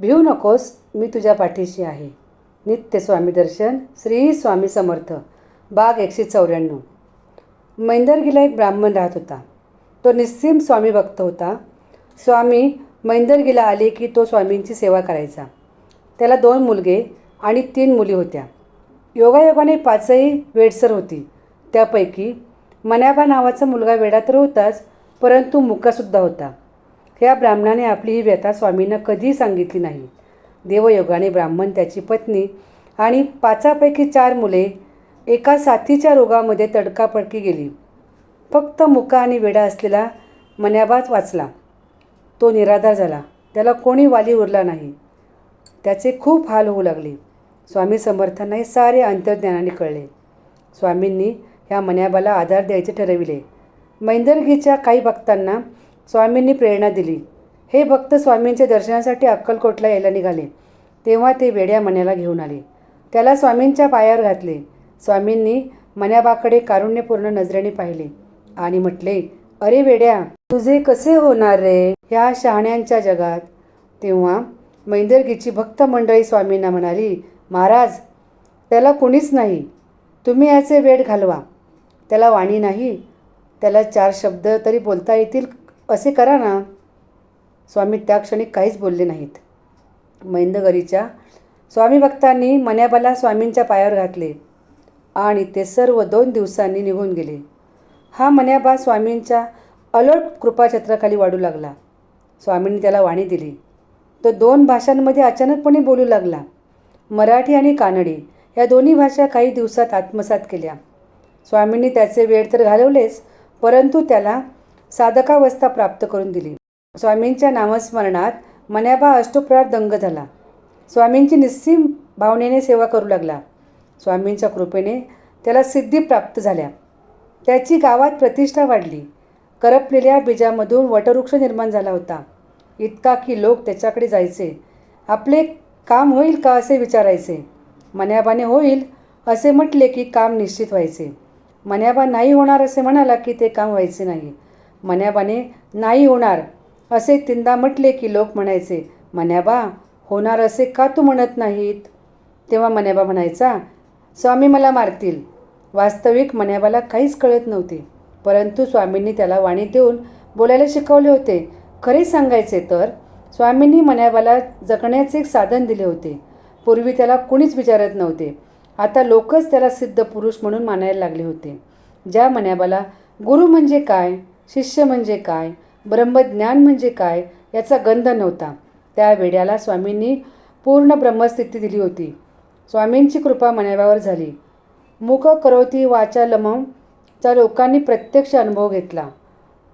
भिऊ नकोस मी तुझ्या पाठीशी आहे. नित्य स्वामी दर्शन श्री स्वामी समर्थ बाग एकशे चौऱ्याण्णव. मैंदरगीला एक ब्राह्मण राहत होता. तो निस्सीम स्वामी भक्त होता. स्वामी मैंदरगीला आले की तो स्वामींची सेवा करायचा. त्याला दोन मुलगे आणि तीन मुली होत्या. योगायोगाने पाचही वेडसर होती. त्यापैकी मन्याबा नावाचा मुलगा वेडा तर होताच परंतु मुकासुद्धा होता. त्या ब्राह्मणाने आपली ही व्यथा स्वामींना कधीही सांगितली नाही. देवयोगाने ब्राह्मण त्याची पत्नी आणि पाचापैकी चार मुले एका साथीच्या रोगामध्ये तडकाफडकी गेली. फक्त मुका आणि वेडा असलेला मन्याबाच वाचला. तो निराधार झाला. त्याला कोणी वाली उरला नाही. त्याचे खूप हाल होऊ लागले. स्वामी समर्थांना हे सारे अंतर्ज्ञानाने कळले. स्वामींनी ह्या मन्याबाला आधार द्यायचे ठरविले. मैंदरगीच्या काही भक्तांना स्वामींनी प्रेरणा दिली. हे भक्त स्वामींच्या दर्शनासाठी अक्कलकोटला यायला निघाले. तेव्हा ते वेड्या मण्याला घेऊन आले. त्याला स्वामींच्या पायावर घातले. स्वामींनी मन्याबाकडे कारुण्यपूर्ण नजरेने पाहिले आणि म्हटले अरे वेड्या तुझे कसे होणार रे ह्या शहाण्यांच्या जगात? तेव्हा मैंदरगीची भक्त मंडळी स्वामींना म्हणाली महाराज त्याला कुणीच नाही. तुम्ही याचे वेड घालवा. त्याला वाणी नाही. त्याला चार शब्द तरी बोलता येतील असे करा ना. स्वामी त्या क्षणी काहीच बोलले नाहीत. मैंदगरीच्या स्वामी भक्तांनी मन्याबाला स्वामींच्या पायावर घातले आणि ते सर्व दोन दिवसांनी निघून गेले. हा मन्याबा स्वामींच्या अलोट कृपाछत्राखाली वाढू लागला. स्वामींनी त्याला वाणी दिली. तो दोन भाषांमध्ये अचानकपणे बोलू लागला. मराठी आणि कानडी या दोन्ही भाषा काही दिवसात आत्मसात केल्या. स्वामींनी त्याचे वेळ तर घालवलेच परंतु त्याला साधकावस्था प्राप्त करून दिली. स्वामींच्या नामस्मरणात मन्याबा अष्टोप्रार दंग झाला. स्वामींची निस्सीम भावनेने सेवा करू लागला. स्वामींच्या कृपेने त्याला सिद्धी प्राप्त झाल्या. त्याची गावात प्रतिष्ठा वाढली. करपलेल्या बीजामधून वटवृक्ष निर्माण झाला होता. इतका की लोक त्याच्याकडे जायचे. आपले काम होईल का असे विचारायचे. मन्याबाने होईल असे म्हटले की काम निश्चित व्हायचे. मन्याबा नाही होणार असे म्हणाला की ते काम व्हायचे नाही. मन्याबाने नाही होणार. असे तीनदा म्हटले की लोक म्हणायचे मन्याबा होणार असे का तू म्हणत नाहीत? तेव्हा मन्याबा म्हणायचा स्वामी मला मारतील. वास्तविक मन्याबाला काहीच कळत नव्हते. परंतु स्वामींनी त्याला वाणी देऊन बोलायला शिकवले होते. खरे सांगायचे तर स्वामींनी मन्याबाला जगण्याचे एक साधन दिले होते. पूर्वी त्याला कुणीच विचारत नव्हते. आता लोकच त्याला सिद्ध पुरुष म्हणून मानायला लागले होते. ज्या मन्याबाला गुरु म्हणजे काय? शिष्य म्हणजे काय? ब्रह्मज्ञान म्हणजे काय? याचा गंध नव्हता. त्या वेड्याला स्वामींनी पूर्ण ब्रह्मस्थिती दिली होती. स्वामींची कृपा मनाव्यावर झाली. मुख करोती वाचालमम चा लोकांनी प्रत्यक्ष अनुभव घेतला.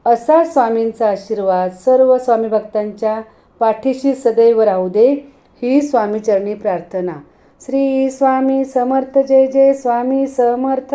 असा स्वामींचा आशीर्वाद सर्व स्वामी भक्तांच्या पाठीशी सदैव राहू दे ही स्वामीचरणी प्रार्थना. श्री स्वामी समर्थ जय जय स्वामी समर्थ.